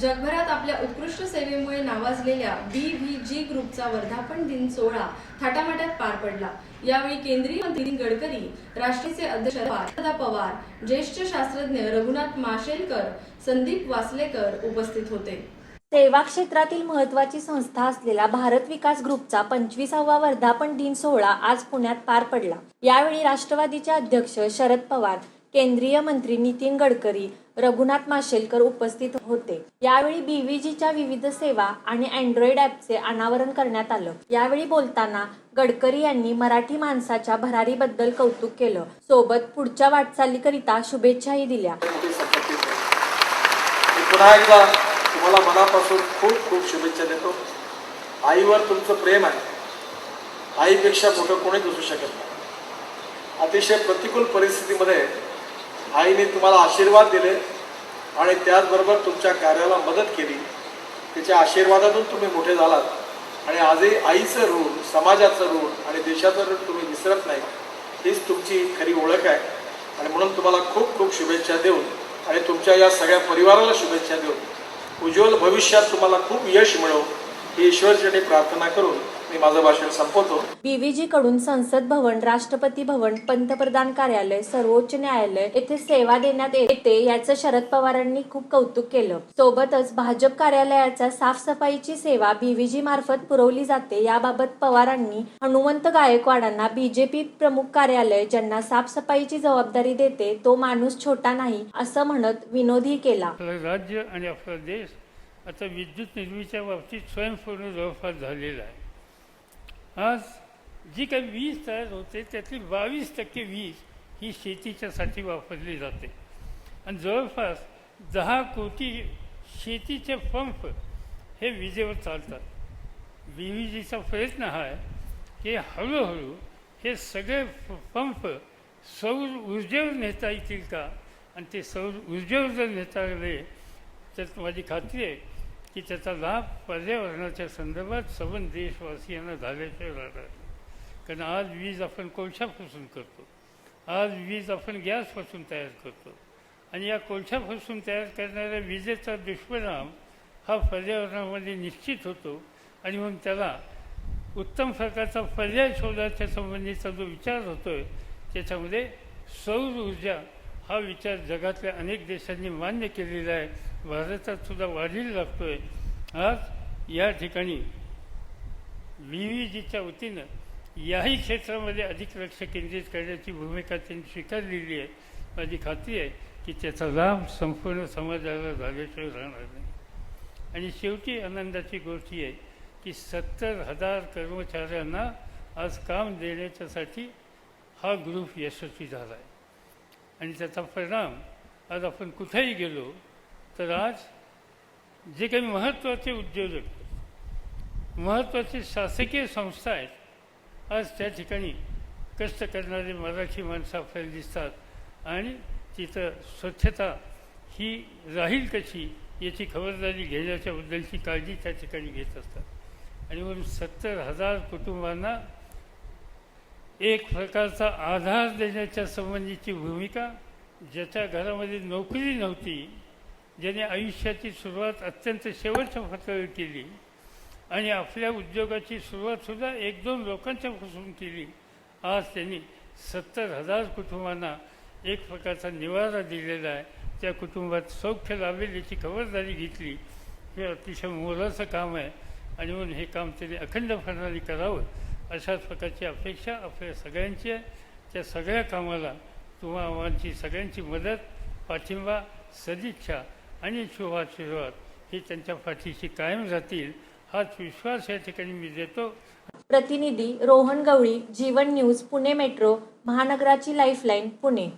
जगभरात आपल्या उत्कृष्ट सेवेमुळे नावाजलेल्या बी व्ही जी ग्रुपचा वर्धापन दिन सोहळा थाटामाटात पार पडला. यावेळी केंद्रीय मंत्री नितीन गडकरी राष्ट्रीयचे अध्यक्ष पवार, ज्येष्ठ शास्त्रज्ञ रघुनाथ माशेलकर संदीप वासलेकर उपस्थित होते. सेवा क्षेत्रातील महत्त्वाची संस्था असलेला भारत विकास ग्रुपचा पंचवीसावा वर्धापन दिन सोहळा आज पुण्यात पार पडला. यावेळी राष्ट्रवादीचे अध्यक्ष शरद पवार केंद्रीय मंत्री नितीन गडकरी रघुनाथ माशेलकर उपस्थित होते. यावेळी बीव्हीजीच्या विविध सेवा आणि अँड्रॉइड ॲपचे अनावरण करण्यात आलं. यावेळी बोलताना गडकरी यांनी मराठी माणसाच्या भरारीबद्दल कौतुक केलं. सोबत पुढच्या वाटचालीकरिता शुभेच्छाही दिल्या. पुन्हा एकदा तुम्हाला मनापासून खूप खूप शुभेच्छा देतो. आईवर तुमचं प्रेम आहे. आईपेक्षा मोठं कोणीच असू शकत नाही. अतिशय प्रतिकूल परिस्थितीमध्ये आईने तुम्हाला आशीर्वाद दिले आणि त्याचबरोबर तुमच्या कार्याला मदत केली. तिच्या आशीर्वादातून तुम्ही मोठे झालात. आणि आजही आईचं ऋण समाजाचं ऋण आणि देशाचं ऋण तुम्ही विसरत नाही. हीच तुमची खरी ओळख आहे. आणि म्हणून तुम्हाला खूप खूप शुभेच्छा देऊन आणि तुमच्या या सगळ्या परिवाराला शुभेच्छा देऊन उज्ज्वल भविष्यात तुम्हाला खूप यश मिळो. ही ईश्वरचरणी प्रार्थना करून मी माझं भाषण संपवतो. बीव्हीजी कडून संसद भवन राष्ट्रपती भवन पंतप्रधान कार्यालय सर्वोच्च न्यायालय येथे सेवा देण्यात येते याचं शरद पवारांनी खूप कौतुक केलं. सोबतच भाजप कार्यालयाच्या साफसफाईची सेवा बीव्हीजी मार्फत पुरवली जाते. याबाबत पवारांनी हनुमंत गायकवाडांना बीजेपी प्रमुख कार्यालय ज्यांना साफसफाईची जबाबदारी देते तो माणूस छोटा नाही असं म्हणत विनोदही केला. राज्य आणि आपला देश आता विद्युत निर्मितीच्या बाबतीत स्वयंपूर्ण जवळपास झालेला आहे. आज जी काही वीज तयार होते त्यातली बावीस टक्के वीज ही शेतीच्यासाठी वापरली जाते. आणि जवळपास दहा कोटी शेतीचे पंप हे विजेवर चालतात. विविजेचा प्रयत्न हा आहे की हळूहळू हे सगळे पंप सौर ऊर्जेवर नेता येतील का? आणि ते सौर ऊर्जेवर जर नेता आले तर माझी खात्री आहे की त्याचा लाभ पर्यावरणाच्या संदर्भात सबंध देशवासियांना झाल्याशिवाय राहणार. कारण आज वीज आपण कोळशापासून करतो. आज वीज आपण गॅसपासून तयार करतो. आणि या कोळशापासून तयार करणाऱ्या विजेचा दुष्परिणाम हा पर्यावरणामध्ये निश्चित होतो. आणि म्हणून त्याला उत्तम प्रकारचा पर्याय शोधाच्या संबंधीचा जो विचार होतोय त्याच्यामध्ये सौर ऊर्जा हा विचार जगातल्या अनेक देशांनी मान्य केलेला आहे. भारतात सुद्धा वाढीला लागतोय. आज या ठिकाणी विविधीच्या वतीनं याही क्षेत्रामध्ये अधिक लक्ष केंद्रित करण्याची भूमिका त्यांनी स्वीकारलेली आहे. माझी खात्री आहे की त्याचा लाभ संपूर्ण समाजाला झाल्याशिवाय राहणार नाही. आणि शेवटी आनंदाची गोष्ट आहे की सत्तर हजार कर्मचाऱ्यांना आज काम देण्याच्यासाठी हा ग्रुप यशस्वी झाला आहे आणि त्याचा परिणाम आज आपण कुठेही गेलो तर आज जे काही महत्त्वाचे उद्योजक महत्त्वाची शासकीय संस्था आहेत आज त्या ठिकाणी कष्ट करणारे मराठी माणसं आपल्याला दिसतात आणि तिथं स्वच्छता ही राहील कशी याची खबरदारी घेण्याच्याबद्दलची काळजी त्या ठिकाणी घेत असतात. आणि म्हणून सत्तर हजार कुटुंबांना एक प्रकारचा आधार देण्याच्या संबंधीची भूमिका ज्याच्या घरामध्ये नोकरी नव्हती ज्याने आयुष्याची सुरुवात अत्यंत शेवटच्या पातळीवर केली आणि आपल्या उद्योगाची सुरुवातसुद्धा एक दोन लोकांच्यापासून केली. आज त्यांनी सत्तर हजार कुटुंबांना एक प्रकारचा निवारा दिलेला आहे. त्या कुटुंबात सौख्य लाभेल याची खबरदारी घेतली. हे अतिशय मोलाचं काम आहे आणि म्हणून हे काम त्यांनी अखंडपणाने करावं अशाच प्रकारची अपेक्षा आपल्या सगळ्यांची आहे. त्या सगळ्या कामाला तुम्हा आम्हाची सगळ्यांची मदत पाठिंबा सदिच्छा आणि शुभाशीर्वाद हे त्यांच्या पाठीशी कायम जातील हाच विश्वास या ठिकाणी मी देतो. प्रतिनिधी रोहन गवळी जीवन न्यूज पुणे मेट्रो महानगराची लाईफलाईन पुणे.